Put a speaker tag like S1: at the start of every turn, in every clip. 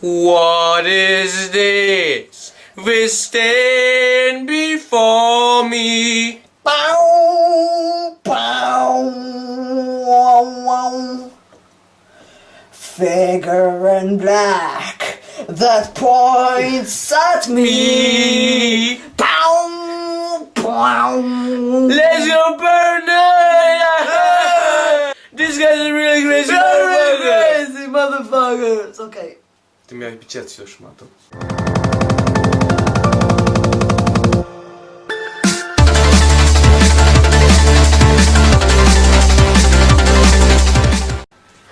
S1: What is this? We stand before me.
S2: Pow, pow, wow, wow. Figure in black that points at me. Pow, pow.
S1: Let's go burn it! This guy's a really crazy motherfucker.
S2: crazy motherfuckers. Okay.
S1: Ty miałeś być jacy już ma to.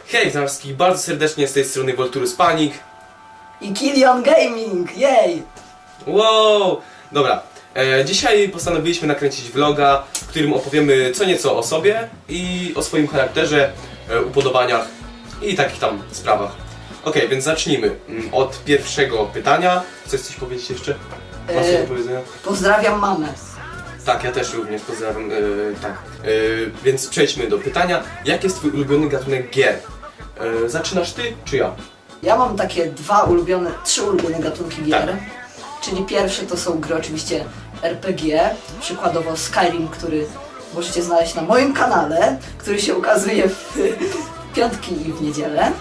S1: Hej, witam wszystkich bardzo serdecznie z tej strony Volturus Panic.
S2: I Killian Gaming, jej!
S1: Wow! Dobra, e, dzisiaj postanowiliśmy nakręcić vloga, w którym opowiemy co nieco o sobie i o swoim charakterze, e, upodobaniach i takich tam sprawach. Okej, więc zacznijmy mm, od pierwszego pytania. Chcesz coś powiedzieć jeszcze? Masz coś
S2: E,
S1: do powiedzenia?
S2: Pozdrawiam mamę.
S1: Tak, ja też również pozdrawiam. e, tak. E, więc przejdźmy do pytania. Jaki jest twój ulubiony gatunek gier? E, zaczynasz ty, czy ja?
S2: Ja mam takie dwa ulubione, trzy ulubione gatunki gier.
S1: Tak.
S2: Czyli pierwsze to są gry oczywiście RPG, przykładowo Skyrim, który możecie znaleźć na moim kanale, który się ukazuje w piątki i w niedzielę.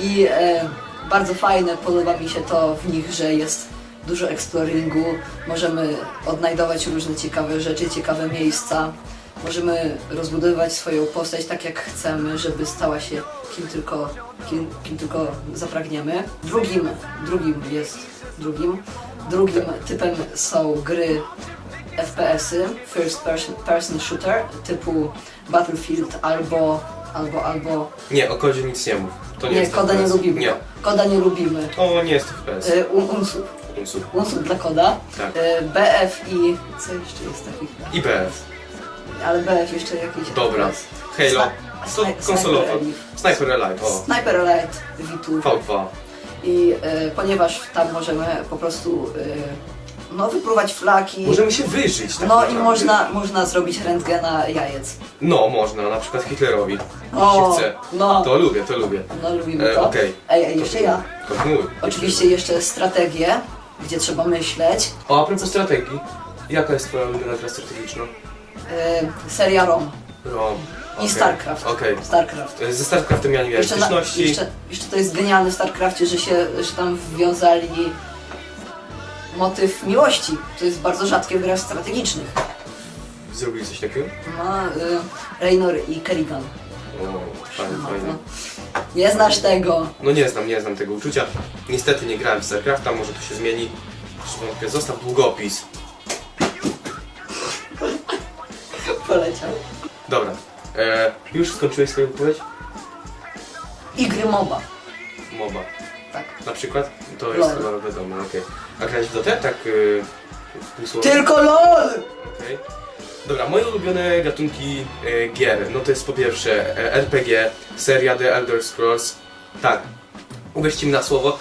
S2: I e, bardzo fajne, podoba mi się to w nich, że jest dużo exploringu, możemy odnajdować różne ciekawe rzeczy, ciekawe miejsca. Możemy rozbudowywać swoją postać tak jak chcemy, żeby stała się kim tylko, kim, kim tylko zapragniemy. Drugim, drugim jest drugim. Drugim typem są gry FPS-y, First Person, person Shooter, typu Battlefield albo, albo, albo...
S1: Nie, o kodzie nic nie mów. To nie,
S2: Nie,
S1: jest
S2: koda nie
S1: FPS.
S2: lubimy.
S1: Nie,
S2: Koda nie lubimy.
S1: to nie jest FPS.
S2: Y, un- Unsub,
S1: Unsub.
S2: unsub dla koda.
S1: Tak.
S2: Y, BF i... co jeszcze jest takich?
S1: IPF.
S2: Ale BF jeszcze jakiś...
S1: Dobra.
S2: FPS.
S1: Halo.
S2: Sni-
S1: To
S2: sni-
S1: konsolowa.
S2: Sniper Elite.
S1: Sniper Alive. O.
S2: Sniper Elite V2.
S1: V2.
S2: I y, ponieważ tam możemy po prostu y, no, wypróbować flaki.
S1: Możemy się wyżyć. Tak
S2: no i
S1: naprawdę.
S2: można, można zrobić rentgena jajec.
S1: No, można, na przykład Hitlerowi.
S2: O,
S1: się chce.
S2: no.
S1: To lubię, to lubię.
S2: No lubimy
S1: E,
S2: to.
S1: okej.
S2: Ej, ej, jeszcze ja.
S1: Kontynuuj.
S2: Oczywiście jeszcze strategię, gdzie trzeba myśleć.
S1: O, a propos strategii. Jaka jest twoja ulubiona gra strategiczna?
S2: Y, seria ROM
S1: Rom.
S2: i
S1: Okej.
S2: StarCraft.
S1: Okej.
S2: StarCraft.
S1: E, Ze StarCraftem ja nie miałem
S2: Jeszcze, na,
S1: styczności.
S2: jeszcze, jeszcze to jest genialne w StarCraftie, że się że tam wwiązali motyw miłości. To jest bardzo rzadkie w grach strategicznych.
S1: Zrobili coś takiego?
S2: No, y, Raynor i Kerrigan.
S1: O, fajnie,
S2: No,
S1: fajnie.
S2: no. Nie znasz tego.
S1: No nie znam, nie znam tego uczucia. Niestety nie grałem w StarCrafta, może to się zmieni. Wątpię. Zostaw długopis.
S2: Poleciał.
S1: Dobra. E, już skończyłeś swoją wypowiedź?
S2: I gry MOBA.
S1: MOBA.
S2: Tak.
S1: Na przykład? To jest
S2: LOL.
S1: chyba wiadomo, okej. A grać w Dotę? Tak yy, w pół słowa?
S2: Tylko LOL!
S1: Okej. Dobra, moje ulubione gatunki e, gier, no to jest po pierwsze e, RPG, seria The Elder Scrolls. Tak, uwierzcie mi na słowo,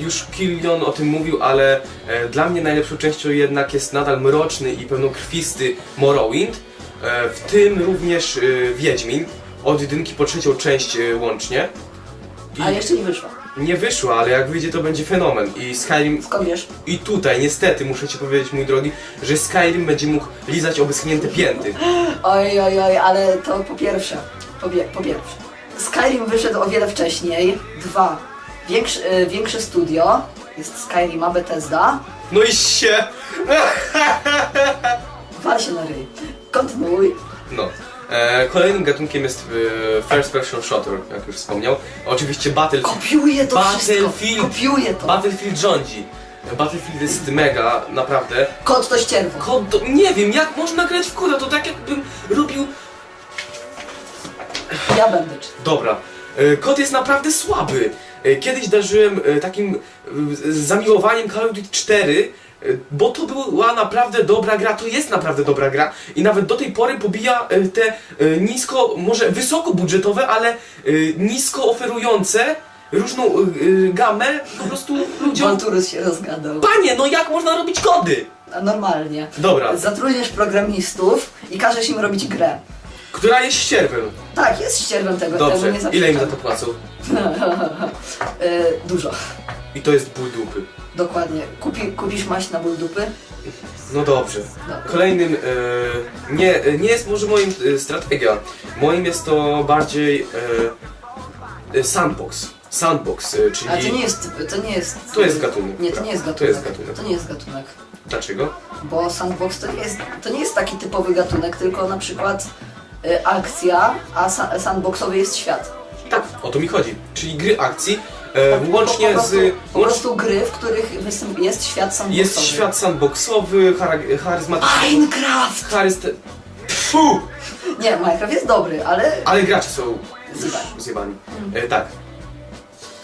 S1: już Killion o tym mówił, ale e, dla mnie najlepszą częścią jednak jest nadal mroczny i pełnokrwisty Morrowind, e, w tym również e, Wiedźmin, od jedynki po trzecią część e, łącznie. I
S2: A jeszcze nie wyszła.
S1: Nie wyszła, ale jak wyjdzie to będzie fenomen i Skyrim
S2: Skąd wiesz?
S1: i tutaj niestety muszę ci powiedzieć mój drogi, że Skyrim będzie mógł lizać obyschnięte pięty.
S2: Oj, oj, oj, ale to po pierwsze. Po, po pierwsze. Skyrim wyszedł o wiele wcześniej. Dwa. Większe, y, większe studio. Jest Skyrim, a Bethesda.
S1: No i się!
S2: Wal się na ryj. Kontynuuj.
S1: No. E, kolejnym gatunkiem jest e, first person shooter, jak już wspomniał. Oczywiście Battlefield.
S2: Kopiuję to wszystko.
S1: Battlefield.
S2: Kopiuję to.
S1: Battlefield rządzi. Battlefield jest mega, naprawdę.
S2: Kot to ścierwo.
S1: Kod, do- nie wiem, jak można grać w koda, to tak jakbym robił...
S2: Ja będę czytał.
S1: Dobra. E, Kod jest naprawdę słaby. Kiedyś darzyłem takim zamiłowaniem Call of Duty 4, e, bo to była naprawdę dobra gra, to jest naprawdę dobra gra i nawet do tej pory pobija e, te e, nisko, może wysoko budżetowe, ale nisko oferujące różną gamę po prostu ludziom.
S2: Walturus się rozgadał.
S1: Panie, no jak można robić kody?
S2: Normalnie.
S1: Dobra.
S2: Zatrudniasz programistów i każesz im robić grę.
S1: która jest ścierwem.
S2: Tak, jest ścierwem tego, tego
S1: Dobrze,
S2: nie
S1: ile im za to płacą?
S2: Dużo,
S1: I to jest ból dupy.
S2: dokładnie. Kupi, kupisz maść na ból dupy?
S1: No dobrze.
S2: Dobra.
S1: Kolejnym, e, nie, nie jest może moim e, strategia. Moim jest to bardziej e, e, sandbox. Sandbox, e, czyli...
S2: Ale to nie jest, to nie jest...
S1: To jest gatunek.
S2: Nie, to nie jest
S1: To
S2: gatunek.
S1: jest gatunek.
S2: To nie jest gatunek.
S1: Dlaczego?
S2: Bo sandbox to nie jest, to nie jest taki typowy gatunek, tylko na przykład y, akcja, a sa, sandboxowy jest świat.
S1: Tak, o to mi chodzi. Czyli gry akcji, e,
S2: po-
S1: łącznie
S2: po prostu,
S1: z...
S2: Po prostu gry, w których jest świat sandboxowy.
S1: jest świat sandboxowy, chara- charyzmatyczny...
S2: Minecraft!
S1: Charyst... Tfu!
S2: Nie, Minecraft jest dobry, ale
S1: Ale gracze są
S2: Zjebani.
S1: zjebani. E, tak.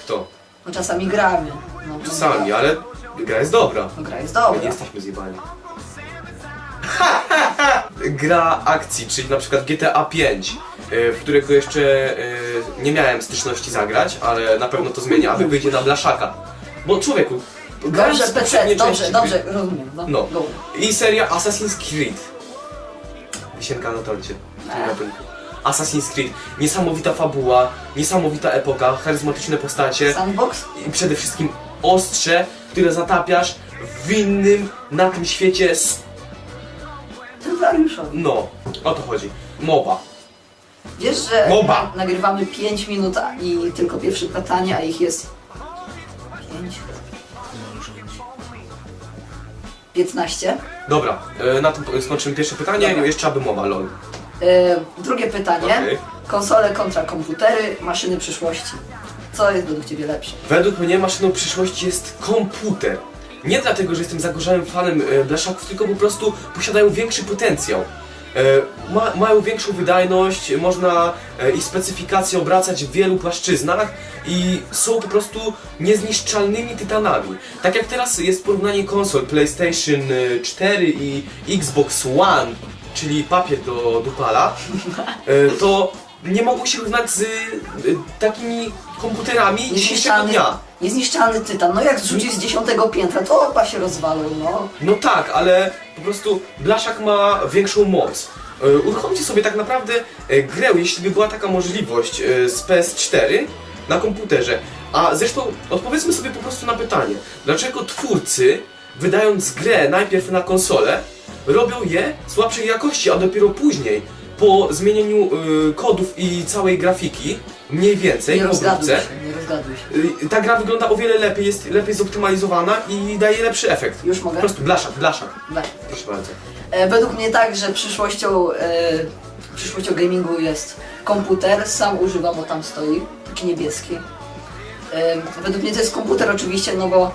S1: Kto?
S2: no, czasami gramy. No,
S1: Czasami, ale gra jest dobra.
S2: No, gra jest
S1: My nie
S2: dobra.
S1: jesteśmy zjebani. Gra akcji, czyli na przykład GTA 5, w którego jeszcze e, nie miałem styczności zagrać, ale na pewno to zmienię, aby wyjdzie na blaszaka. Bo człowieku, grałem
S2: Dobrze,
S1: w
S2: PC,
S1: poprzedniej
S2: dobrze,
S1: części
S2: dobrze, rozumiem. No,
S1: No.
S2: go.
S1: I seria Assassin's Creed. Wisienka na torcie w tym gatunku. Assassin's Creed. Niesamowita fabuła, niesamowita epoka, charyzmatyczne postacie
S2: Sandbox?
S1: i przede wszystkim ostrze, które zatapiasz w innym na tym świecie s-
S2: Templariuszowi.
S1: No, o to chodzi. MOBA.
S2: Wiesz, że
S1: Moba.
S2: na, nagrywamy 5 minut i tylko pierwsze pytanie, a ich jest 5. 15.
S1: Dobra, e, na tym skończymy pierwsze pytanie,
S2: Dobra.
S1: jeszcze aby MOBA, lol.
S2: E, drugie pytanie.
S1: Okej.
S2: Konsole kontra komputery, maszyny przyszłości. Co jest według Ciebie lepsze?
S1: Według mnie maszyną przyszłości jest komputer. Nie dlatego, że jestem zagorzałym fanem e, blaszaków, tylko po prostu posiadają większy potencjał. E, ma, mają większą wydajność, można e, ich specyfikacje obracać w wielu płaszczyznach i są po prostu niezniszczalnymi tytanami. Tak jak teraz jest porównanie konsol PlayStation e, 4 i Xbox One, czyli papier do dupala, e, to nie mogą się równać z e, takimi komputerami dzisiejszego
S2: Niezniszczalny,
S1: dnia.
S2: niezniszczalny tytan. No jak zrzucić z dziesiątego piętra, to oba się rozwalą, no.
S1: No tak, ale po prostu Blaszak ma większą moc. E, Uruchomcie sobie tak naprawdę e, grę, jeśli by była taka możliwość e, z PS4 na komputerze. A zresztą odpowiedzmy sobie po prostu na pytanie, dlaczego twórcy, wydając grę najpierw na konsolę, robią je słabszej jakości, a dopiero później, po zmienieniu e, kodów i całej grafiki, mniej więcej
S2: Nie rozgaduj się, nie rozgaduj się.
S1: e, ta gra wygląda o wiele lepiej, jest lepiej zoptymalizowana i daje lepszy efekt.
S2: Już
S1: Po
S2: mogę?
S1: prostu blaszak, blaszak.
S2: Daj.
S1: Proszę bardzo.
S2: E, według mnie tak, że przyszłością, e, przyszłością gamingu jest komputer. Sam używam, bo tam stoi, taki niebieski. E, według mnie to jest komputer oczywiście, no bo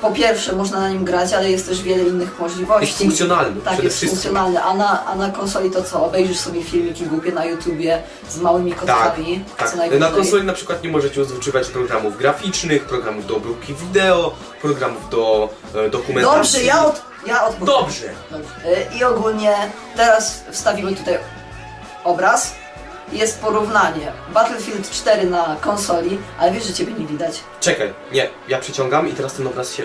S2: po pierwsze można na nim grać, ale jest też wiele innych możliwości.
S1: Jest funkcjonalny
S2: Tak, jest
S1: wszystkim.
S2: funkcjonalny, a na, a na konsoli to co? Obejrzysz sobie filmiki głupie na YouTubie z małymi
S1: Tak,
S2: kodkami,
S1: tak.
S2: co najwyżej.
S1: Na konsoli na przykład nie możecie używać programów graficznych, programów do obróbki wideo, programów do e, dokumentacji.
S2: Dobrze, ja, od, ja odpowiem.
S1: Dobrze.
S2: Dobrze. Y, I ogólnie teraz wstawimy tutaj obraz. Jest porównanie Battlefield 4 na konsoli, ale wiesz, że ciebie nie widać.
S1: Czekaj, nie, ja przyciągam i teraz ten obraz się...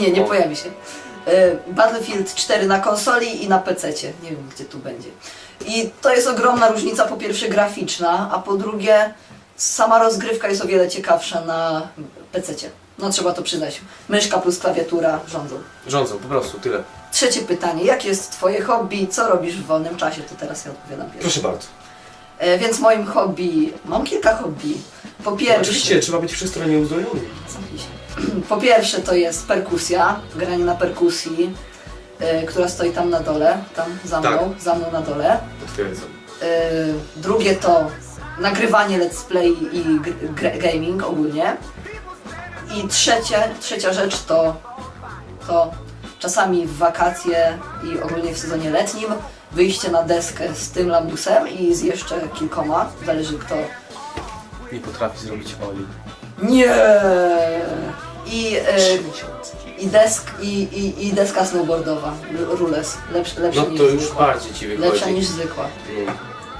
S2: Nie, nie
S1: O.
S2: pojawi się. Y, Battlefield 4 na konsoli i na PC. Nie wiem, gdzie tu będzie. I to jest ogromna różnica, po pierwsze graficzna, a po drugie sama rozgrywka jest o wiele ciekawsza na PC. No trzeba to przyznać. Myszka plus klawiatura rządzą.
S1: Rządzą, po prostu, tyle.
S2: Trzecie pytanie. Jakie jest twoje hobby? Co robisz w wolnym czasie? To teraz ja odpowiadam pierwszy.
S1: Proszę bardzo.
S2: E, więc moim hobby, mam kilka hobby. Po pierwsze,
S1: Oczywiście trzeba być wszechstronnie uzdolniony.
S2: Zamknij się. po pierwsze to jest perkusja, granie na perkusji, e, która stoi tam na dole, tam za
S1: Tak.
S2: mną, za mną na dole.
S1: Potwierdzam.
S2: E, drugie to nagrywanie let's play i gr- gr- gaming ogólnie. I trzecie, trzecia rzecz to, to czasami w wakacje i ogólnie w sezonie letnim wyjście na deskę z tym lamusem i z jeszcze kilkoma, zależy kto.
S1: Nie potrafi zrobić Oli.
S2: Nie! I, e, i, desk, i, i, i deska snowboardowa, rules, lepsza, lepsza
S1: No
S2: niż
S1: to już
S2: zwykła.
S1: bardziej ci
S2: Lepsza
S1: wychodzi.
S2: niż zwykła.
S1: No.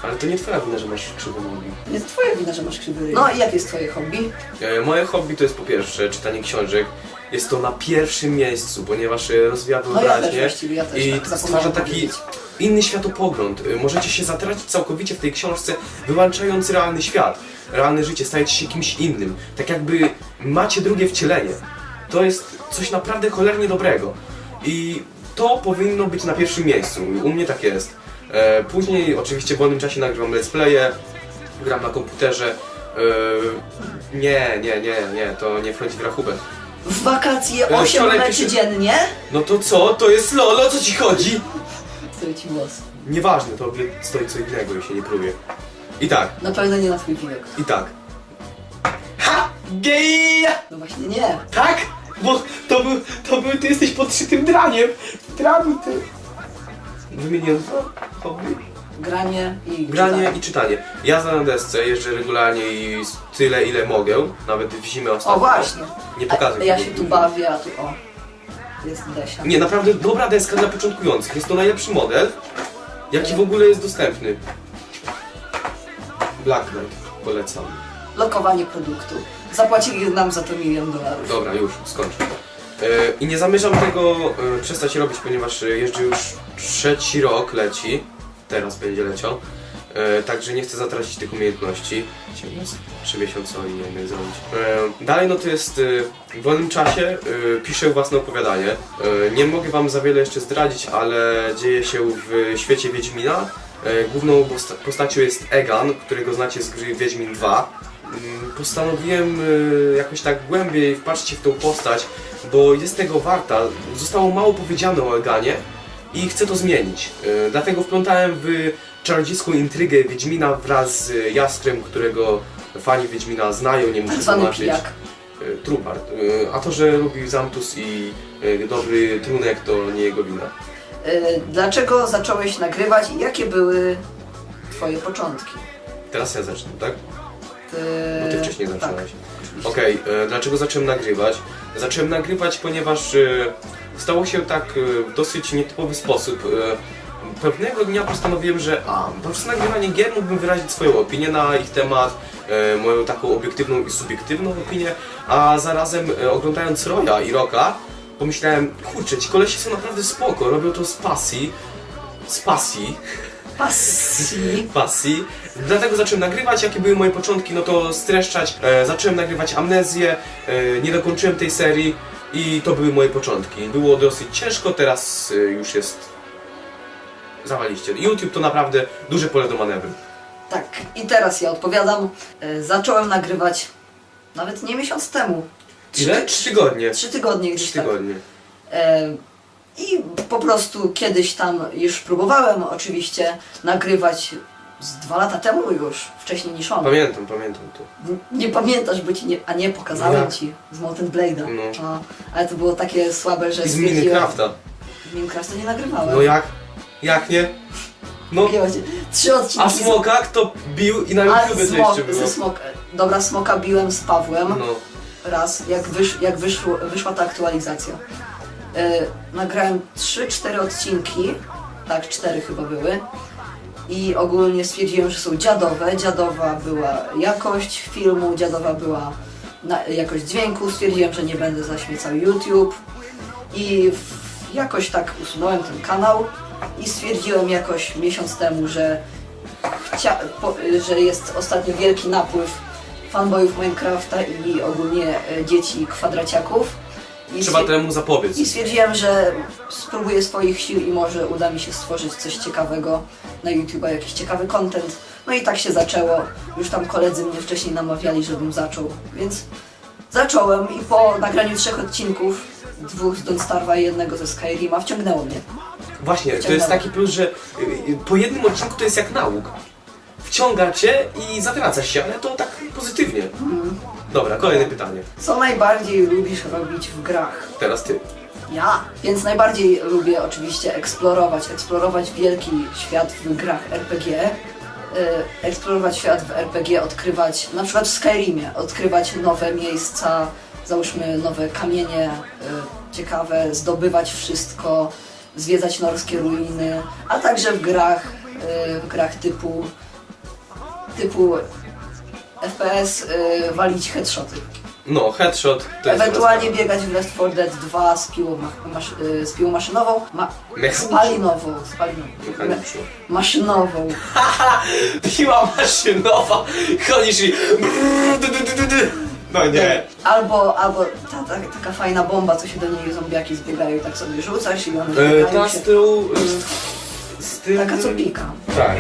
S1: Ale to nie twoja wina, że masz krzywe nogi.
S2: Nie jest twoja wina, że masz krzywy ryj. No i jakie jest twoje hobby?
S1: E, Moje hobby to jest po pierwsze czytanie książek. Jest to na pierwszym miejscu, ponieważ e, rozwija
S2: No
S1: wyobraźnię
S2: właściwie, ja też
S1: i
S2: tak
S1: stwarza
S2: zapomniałem
S1: taki
S2: powiedzieć.
S1: inny światopogląd. E, Możecie się zatracić całkowicie w tej książce, wyłączając realny świat. Realne życie, stajecie się kimś innym. Tak jakby macie drugie wcielenie. To jest coś naprawdę cholernie dobrego. I to powinno być na pierwszym miejscu. U mnie tak jest. E, Później oczywiście w wolnym czasie nagrywam let's playe, gram na komputerze. E, Nie, nie, nie, nie, to nie wchodzi w rachubę.
S2: W wakacje
S1: E,
S2: 8
S1: wczoraj
S2: meczy
S1: pisze-
S2: dziennie?
S1: No to co? To jest LOL, o co ci chodzi?
S2: Stoi ci głos.
S1: Nieważne, to stoi co innego, jeśli nie próbuję. I tak,
S2: Na pewno nie na twój widok.
S1: i tak. Ha! Gej!
S2: No właśnie nie.
S1: Tak? Bo to był, to był, ty jesteś podszytym draniem. Draniu ty. Wymieniłem dwa hobby.
S2: Granie i
S1: Granie
S2: czytanie.
S1: i czytanie. Jazda na desce, jeżdżę regularnie i tyle ile mogę, nawet w zimę ostatnio.
S2: O właśnie.
S1: Nie
S2: A,
S1: pokazuję.
S2: ja
S1: tego
S2: się tu bawię, a tu o. Jest Desia.
S1: Nie, naprawdę dobra deska dla początkujących. Jest to najlepszy model, jaki w ogóle jest dostępny. Black Knight, polecam.
S2: Lokowanie produktu. Zapłacili nam za to milion dolarów.
S1: Dobra, już, skończę. E, I nie zamierzam tego e, przestać robić, ponieważ e, jeżdżę już trzeci rok leci. Teraz będzie leciał. E, także nie chcę zatracić tych umiejętności. Trzy miesiące i nie wiem zrobić. E, dalej no to jest e, w wolnym czasie e, piszę własne opowiadanie. E, nie mogę wam za wiele jeszcze zdradzić, ale dzieje się w świecie Wiedźmina. E, główną posta- postacią jest Egan, którego znacie z gry Wiedźmin 2. Mm, Postanowiłem y, jakoś tak głębiej wpatrzeć się w tą postać, bo jest tego warta. Zostało mało powiedziane o Eganie i chcę to zmienić. Y, Dlatego wplątałem w czarodziejską intrygę Wiedźmina wraz z Jaskrem, którego fani Wiedźmina znają, nie muszę
S2: Tak zwany
S1: tłumaczyć.
S2: pijak.
S1: Y, Trubart. Y, A to, że lubi Zamtus i dobry trunek, to nie jego wina.
S2: Y, Dlaczego zacząłeś nagrywać i jakie były twoje początki?
S1: Teraz ja zacznę, tak? Bo ty wcześniej
S2: tak,
S1: zaczynałeś.
S2: oczywiście.
S1: Okej, e, dlaczego zacząłem nagrywać? Zacząłem nagrywać, ponieważ e, stało się tak e, w dosyć nietypowy sposób. E, pewnego dnia postanowiłem, że a, poprzez nagrywanie gier mógłbym wyrazić swoją opinię na ich temat, e, moją taką obiektywną i subiektywną opinię, a zarazem oglądając Roya i Roka, pomyślałem, kurczę, ci kolesie są naprawdę spoko, robią to z pasji, z pasji,
S2: Pasji.
S1: pasji. Dlatego zacząłem nagrywać. Jakie były moje początki, no to streszczać. E, zacząłem nagrywać amnezję, e, nie dokończyłem tej serii i to były moje początki. Było dosyć ciężko, teraz e, już jest. Zawaliście. YouTube to naprawdę duże pole do manewru.
S2: Tak, i teraz ja odpowiadam. Y, Zacząłem nagrywać nawet nie miesiąc temu. Trzy
S1: Ile? Trzy tygodnie.
S2: Trzy tygodnie gdzieś
S1: Trzy
S2: tak.
S1: tygodnie.
S2: E, I po prostu kiedyś tam już próbowałem oczywiście nagrywać z dwa lata temu już, wcześniej niż on.
S1: Pamiętam, pamiętam to.
S2: Nie pamiętasz, bo ci nie, a nie pokazałem ci z Mountain Blade'a.
S1: No.
S2: No, ale to było takie słabe, że
S1: I z Minecrafta.
S2: Minecrafta nie nagrywałem.
S1: No jak? Jak nie? No.
S2: Trzy odcinki.
S1: a smoka kto bił i na
S2: A
S1: YouTube
S2: smok,
S1: jeszcze było.
S2: ze smok, dobra, smoka biłem z Pawłem
S1: No.
S2: raz, jak, wysz, jak wyszło, wyszła ta aktualizacja. E, nagrałem 3-4 odcinki, tak, 4 chyba były. I ogólnie stwierdziłem, że są dziadowe. Dziadowa była jakość filmu, dziadowa była na, jakość dźwięku. Stwierdziłem, że nie będę zaśmiecał YouTube. I w, jakoś tak usunąłem ten kanał i stwierdziłem jakoś miesiąc temu, że, chcia, po, że jest ostatnio wielki napływ fanboyów Minecrafta i ogólnie e, dzieci kwadraciaków. I
S1: Trzeba
S2: stwier-
S1: temu zapobiec.
S2: i stwierdziłem, że spróbuję swoich sił i może uda mi się stworzyć coś ciekawego na YouTube, jakiś ciekawy content. No i tak się zaczęło. Już tam koledzy mnie wcześniej namawiali, żebym zaczął, więc zacząłem i po nagraniu trzech odcinków, dwóch z Don't Starve'a i jednego ze Skyrima, wciągnęło mnie.
S1: Właśnie, to jest taki plus, że y, y, po jednym odcinku to jest jak nauk. Wciąga cię i zatracasz się, ale to tak pozytywnie. Dobra, kolejne pytanie.
S2: Co najbardziej lubisz robić w grach?
S1: Teraz ty.
S2: Ja. Więc najbardziej lubię oczywiście eksplorować, eksplorować wielki świat w grach RPG. y, Eksplorować świat w RPG, odkrywać, na przykład w Skyrimie, odkrywać nowe miejsca, załóżmy nowe kamienie y, ciekawe, zdobywać wszystko, zwiedzać norskie ruiny, a także w grach, y, w grach typu typu FPS y, walić headshoty.
S1: No, headshot to jest
S2: Ewentualnie biegać w Left 4 Dead 2 z piłą, ma, masz, y, z piłą maszynową, ma,
S1: Mechaniczną.
S2: spalinową, spalinową, maszynową.
S1: Piła maszynowa, chodzisz i... No nie.
S2: Albo, albo ta, ta, taka fajna bomba, co się do niej zombiaki zbiegają i tak sobie rzucasz i one
S1: E,
S2: zbiegają
S1: ta
S2: się.
S1: z tyłu... e, Z tyłu...
S2: Taka co pika.
S1: Tak.